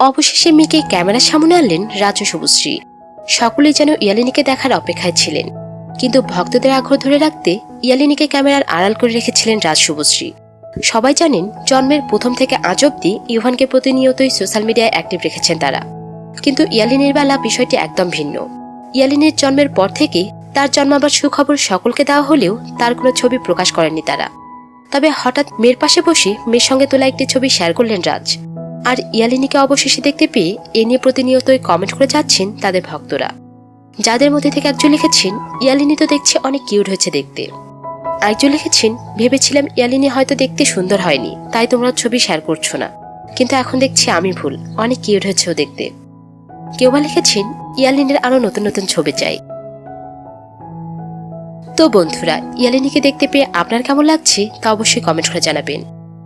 অবশেষে মেয়েকে ক্যামেরার সামনে আনলেন রাজু শুভশ্রী সকলেই যেন ইয়ালিনীকে দেখার অপেক্ষায় ছিলেন। কিন্তু ভক্তদের আগ্রহ ধরে রাখতে ইয়ালিনীকে ক্যামেরার আড়াল করে রেখেছিলেন রাজ শুভশ্রী সবাই জানেন, জন্মের প্রথম থেকে আজ অব্দি ইভানকে প্রতিনিয়তই সোশ্যাল মিডিয়ায় অ্যাক্টিভ রেখেছেন তারা। কিন্তু ইয়ালিনীর বেলা বিষয়টি একদম ভিন্ন। ইয়ালিনীর জন্মের পর থেকে তার জন্মাবার সুখবর সকলকে দেওয়া হলেও তার কোনো ছবি প্রকাশ করেননি তারা। তবে হঠাৎ মেয়ের পাশে বসে মেয়ের সঙ্গে তোলা একটি ছবি শেয়ার করলেন রাজ। আর ইয়ালিনীকে অবশেষে দেখতে পেয়ে এ নিয়ে প্রতিনিয়তই কমেন্ট করে যাচ্ছেন তাদের ভক্তরা। যাদের মধ্যে থেকে একজন লিখেছেন, ইয়ালিনী তো দেখছি অনেক কিউট হয়েছে দেখতে। একজন লিখেছেন, ভেবেছিলাম ইয়ালিনী হয়তো দেখতে সুন্দর হয়নি, তাই তোমরা ছবি শেয়ার করছ না। কিন্তু এখন দেখছি আমি ভুল, অনেক কিউট হয়েছে ও দেখতে। কেউ বা লিখেছেন, ইয়ালিনীর আরও নতুন নতুন ছবি চাই। তো বন্ধুরা, ইয়ালিনীকে দেখতে পেয়ে আপনার কেমন লাগছে তা অবশ্যই কমেন্ট করে জানাবেন।